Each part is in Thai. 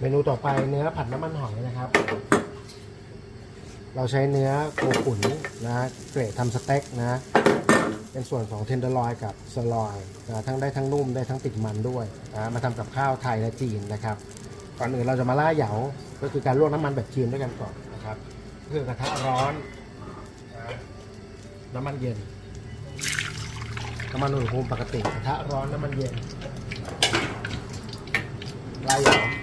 เมนูต่อไปเนื้อผัดน้ำมันหอยนะครับ เราใช้เนื้อโคขุนนะเกรดทำสเต็กนะ เป็นส่วนของเทนเดอร์ลอยกับสลอยนะทั้งได้ทั้งนุ่มได้ทั้งติดมันด้วยนะมาทำกับข้าวไทยและจีนนะครับ ก่อนอื่นเราจะมาล่าเหยาก็คือการลวกน้ำมันแบบจีนด้วยกันก่อนนะครับคือกระทะร้อนน้ำมันเย็นน้ำมันอุณหภูมิปกติกระทะร้อนน้ำมันเย็นลายเหยา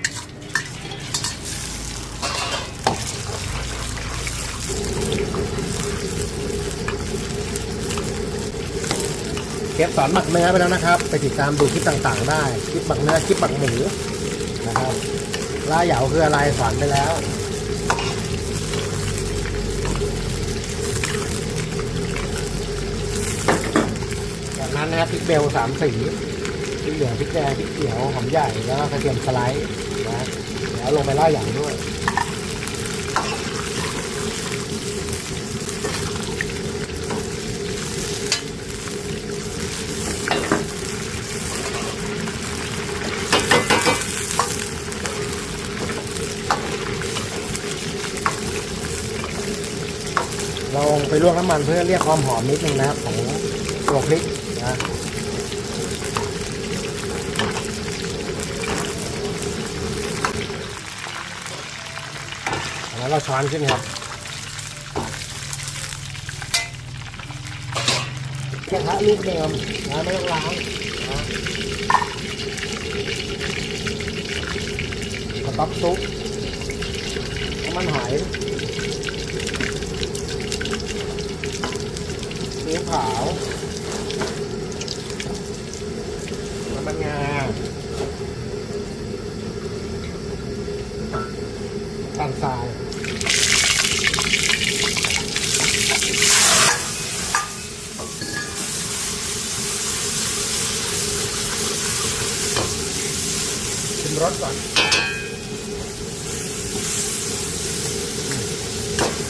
เก็บสอนหมักเนื้อไปแล้วนะครับ ไปติดตามดูคลิปต่างๆ ได้คลิปหมักเนื้อคลิปหมักหมูนะครับล่าเหยาคืออะไรสอนไปแล้วจากนั้นนะครับพริกเบลสามสีพริกเหลืองพริกแดงพริกเขียวหอมใหญ่แล้วก็กระเทียมสไลด์นะแล้วลงไปล่าอย่าด้วย เราไปลวกน้ำมันเพื่อเรียกความหอมนิดนึงนะครับของตัวพริกนะแล้วเราช้อนขึ้นครับกระทะลูกเดิมนะไม่ต้องล้างนะกระต๊อบซุปน้ำมันหาย ซีอิ๊วขาวน้ำมันงาตาลทรายชิมรสก่อน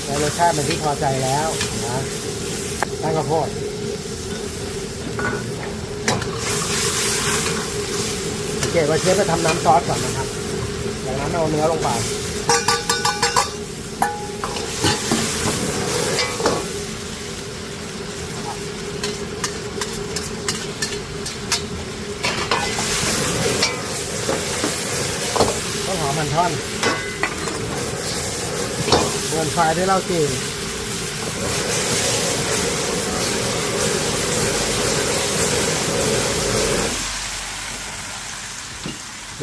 ได้รสชาติเป็นที่พอใจแล้วนะ ตั้งข้าวโพดสังเกตว่าเชฟจะทำน้ำซอสก่อนนะครับ จากนั้นเอาเนื้อลงไปต้นหอมมันท่อนบนไฟด้วยเหล้าจีน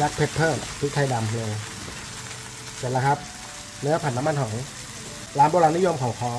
ยักเพชเปอร์พริกไทยดำเลยเสร็จแล้วครับ เนื้อผัดน้ำมันหอยร้านโบราณนิยมของคอ